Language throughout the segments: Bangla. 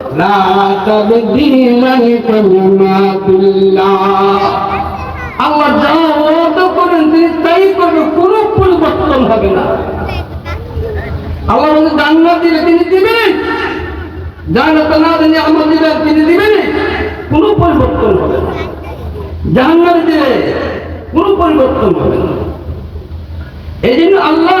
لا تبديل لكلمات الله আল্লাহ যা ওয়াদা করেন তিনি তাই করবে কোনো পরিবর্তন হবে না আল্লাহ যদি জান্নাত দিলে তিনি দিবেন জান্নাত না দিলে আমল দিবেন তিনি দিবেন কোনো পরিবর্তন হবে না জান্নাত দিলে কোনো পরিবর্তন হবে না এই জন্য আল্লাহ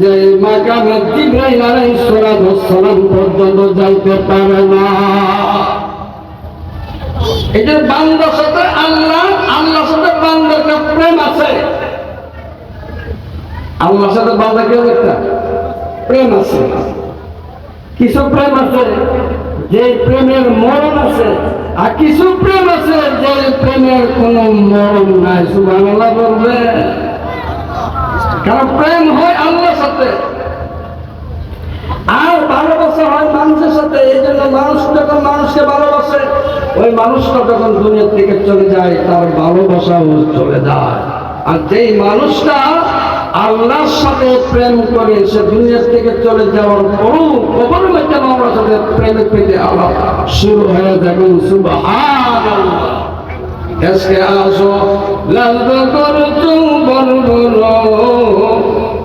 যে মাকামে জিব্রাইল আলাইহিস সালাম পর্যন্ত যাইতে পারে না। বান্দার সাথে আল্লাহ, আল্লাহর সাথে বান্দার প্রেম আছে। আল্লাহর সাথে বান্দা কেউ একটা প্রেম আছে। কিছু প্রেম আছে যে প্রেমের মরণ আছে, আর কিছু প্রেম আছে যে প্রেমের কোনো মরণ নাই। সুবহানাল্লাহ বলবে। কারণ প্রেম হয় আল্লাহর সাথে আর ভালোবাসা হয় মানুষের সাথে, এই জন্য মানুষ যখন মানুষকে ভালোবাসে, ওই মানুষটা যখন দুনিয়ার থেকে চলে যায়, তার ভালোবাসাও চলে যায়। আর যেই মানুষটা আল্লাহর সাথে প্রেম করে, সে দুনিয়ার থেকে চলে যাওয়ার পরও কবর মধ্যে আমার সাথে প্রেমে পেতে আল্লাহ শুরু হয়ে যাবেন সুবহানাল্লাহ। এসকে আসো, লাল করছু বলবুলো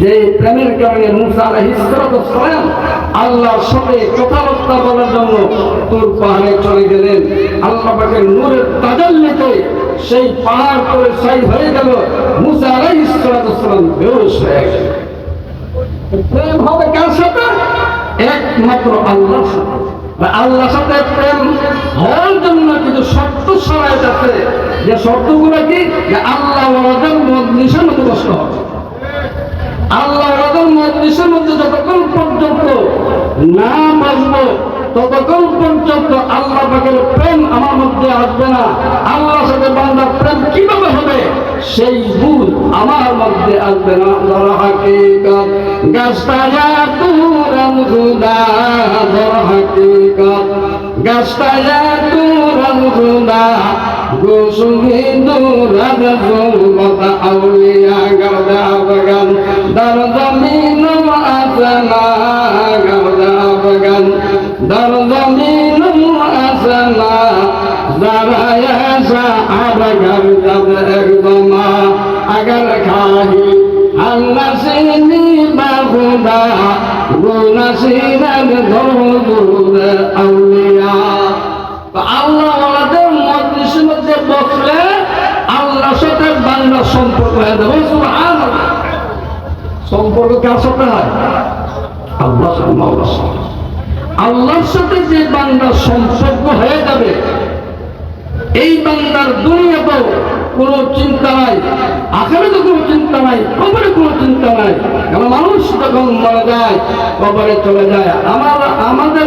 যে প্রেমের কারণে মুসা আলাইহিস সালাম আল্লাহর সাথে কথাবার্তা বলার জন্য তোর পাহাড়ে চলে গেলেন। আল্লাহ পাকের নূরের তাজাল্লিতে সেই পাহাড় করে সাই হয়ে গেল। মুসা আলাইহিস সালাম বেহুশ হয়ে গেল প্রেম হবে কার সাথে? একমাত্র আল্লাহর সাথে। আল্লাহর সাথে প্রেম হওয়ার জন্য কিছু শর্ত সরাই আছে যে শর্তগুলো কি? যে আল্লাহ মধ্যে বসতে হবে। আল্লাহ মজলিসের মধ্যে যতক্ষণ পর্যন্ত না বসবো ততক্ষণ পর্যন্ত আল্লাহ পাকের প্রেম আমার মধ্যে আসবে না। আল্লাহর সাথে বান্দার প্রেম কীভাবে হবে? সেই ভুল আমার মধ্যে আসবে না। ধর হাকিকত গাছটা তুরান খুদা ধর হাকিকত গাছটা তুরান খুদা গোসুমি দুরাদ জুলমত আউলিয়া গাদা। বাগান দর জমিন আসনা গাদা বাগান। দর জমিন আসনা দাঁড়ায় আবার যাব একদম আগার খাহি আল্লাসিনি বাহুদা গুনাসিনার ধরুদ আউলিয়া। আল্লাহ ওনাদের মজলিসের মধ্যে বসলে আল্লাহর সাথে বাংলার সম্পর্ক হয়ে যাবে। সুবহানাল্লাহ। সম্পর্ক কার সাথে হয় আল্লাহ আল্লাহর সাথে যে সম্পর্ক হয়ে যাবে, এই বান্দার দুনিয়াতেও কোনো চিন্তা নাই আখেরে তো কোনো চিন্তা নাই কবরে কোনো চিন্তা নাই। কারণ মানুষ যখন মারা যায় কবরে চলে যায়, আমার আমাদের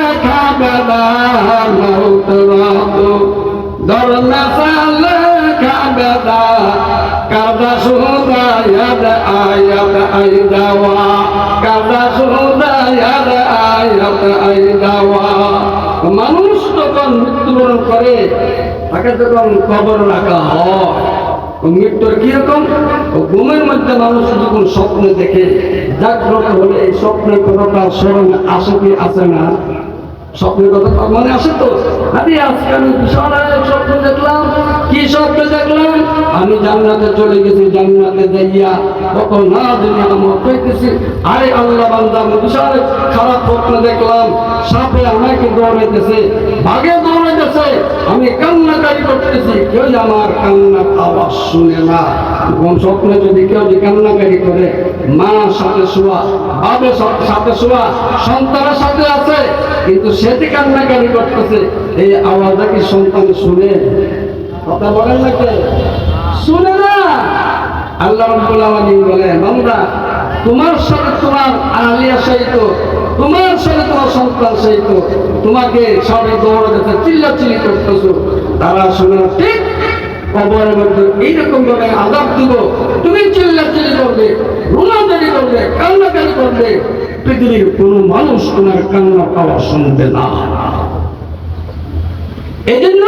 খাবে না মাওত রাত দরনা সালা খাবে না কাদা সুদা ইয়াদ আয়াত আই দাওয়া কাদা সুদা ইয়াদ আয়াত আই দাওয়া মানুষ যখন মৃত্যুবরণ করে, তাকে যখন কবর রাখা হয় মৃত্যুর কীরকম? ঘুমের মধ্যে মানুষ যখন স্বপ্ন দেখে, জাগ্রত হলে এই স্বপ্নের কথাটা স্মরণ আসে কি আসে না? স্বপ্নের কথা মনে আছে তো? আরে আজকে আমি বিশাল এক স্বপ্ন দেখলাম। কি স্বপ্ন দেখলাম? আমি জান্নাতে চলে গেছি, জান্নাতে যাইয়া কত না দিনে আমার পেতেছি আরে আল্লাহ বান্দা বিশাল খারাপ স্বপ্ন দেখলাম। সাপে আমাকে দৌড়াইতেছে ভাগে দৌড়াইতেছে। আমি কান্নাকারি করতেছি, কেউ আমার কান্নার আওয়াজ শুনে না। কোন স্বপ্নে যদি কেউ যে কান্নাকারি করে, মা সাথে শোয়া, বাবে সাথে শোয়া, সন্তানের সাথে আছে, কিন্তু সেটি কান্নাকারি করতেছে, এই আওয়াজটা কি সন্তান শুনে? কথা বলেন না শুনে না। আল্লাহ রাব্বুল আলামিন বলেন, বান্দা, তোমার সাথে তোমার আলিয়া সহিত, তোমার সাথে তোমার সন্তান সহিত তোমাকে সবাই দৌড়াতে চিল্লাচিল্লি করতেছো। তারা শুনে ঠিক কবরের মধ্যে এইরকম ভাবে আজাব দিব। তুমি চিল্লাচিল্লি করবে রুনাদারি করবে কান্নাকারি করবে। পৃথিবীর কোনো মানুষ তোমার কান্না পাওয়া শুনবে না। এই জন্য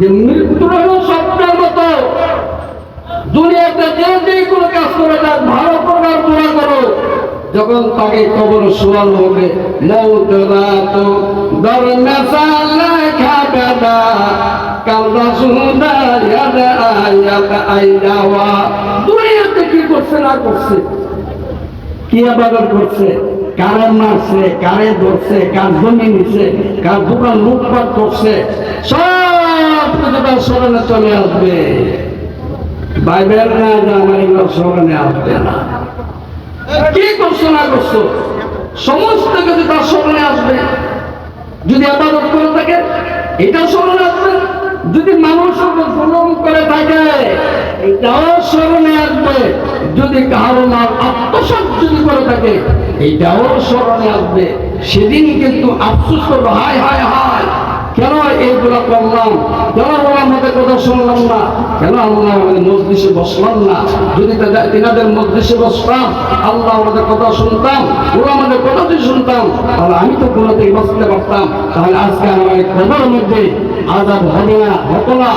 যে মৃত্যু হলো স্বপ্নের মতো দুনিয়াতে যে যে কোনো কাজ করে যাক ভালো করবার দোয়া করো। যখন তাকে কবর শোয়ানো হবে দুনিয়াতে কি করছে, না করছে? কি আবাদত করছে? কারে মারছে, কারে ধরছে, কার জমি নিছে, কার দোকান লুটপাট করছে? সব স্মরণে চলে আসবে। বাইবেল না আমার স্মরণে আসবে না। করছ না করছ? সমস্ত কিছু তার স্মরণে আসবে। যদি করে থাকে, এটাও স্মরণে আসবে। যদি মানুষ করে থাকে, এটাও স্মরণে আসবে। যদি কারও মাল আত্মসাৎ যদি করে থাকে এইটাও স্মরণে আসবে। সেদিন কিন্তু আফসোস করব, হায় হায় হায়। কেন এইগুলো করলাম কেন আমাদের কথা শুনলাম না, কেন আমরা আমাদের মসজিষে বসলাম না? যদি তিনাদের মসজিষে বসতাম, আল্লাহ আমাদের কথা শুনতাম, ওরা আমাদের কথা যদি শুনতাম, তাহলে আমি তো কোনোতেই বসতে পারতাম। তাহলে আজকে আমার এই মধ্যে আজাদ হবে না, হতো না।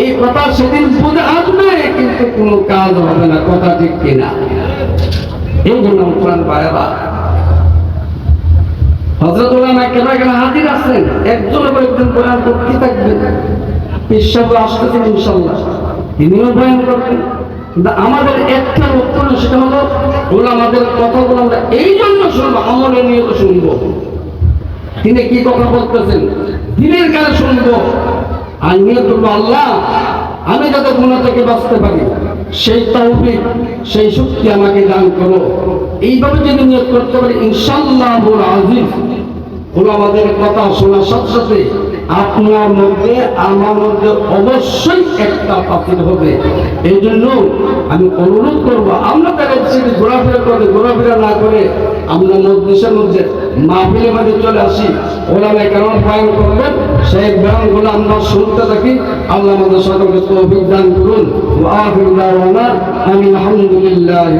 এই কথা সেদিন বুঝে আসবে, কিন্তু কোনো কাজ হবে না, কথা ঠিক কিনা। এই জন্য কোরআন পায়রা আমাদের একটা উত্তর সেটা হলো, ওলামাদের কথাগুলো আমরা এই জন্য শুনব, আমলে নিয়ে তো শুনব। তিনি কি কথা বলতেছেন? দিনের কালে শুনব। আর নিয়ে তুলবো আল্লাহ, আমি যাতে গুণা থেকে বাঁচতে পারি, সেই তৌফিক, সেই শক্তি আমাকে দান করো। এইভাবে যদি নিয়োগ করতে পারি ইনশাল্লাহ আজিজ। হলো আমাদের কথা শোনার সাথে সাথে আপনার মধ্যে, আমার মধ্যে অবশ্যই একটা পাতিল হবে। এই জন্য আমি অনুরোধ করব, আমরা তাদের সেটি ঘোরাফেরা করে, ঘোরাফেরা না করে আমরা মধ্যে মধ্যে মাহফিলের মধ্যে চলে আসি। ওলামে কেমন বয়ান করবেন, সেই বয়ানগুলো আমরা শুনতে থাকি। আল্লাহ আমাদের সকলকে তৌফিক দান করুন। আলহামদুলিল্লাহি.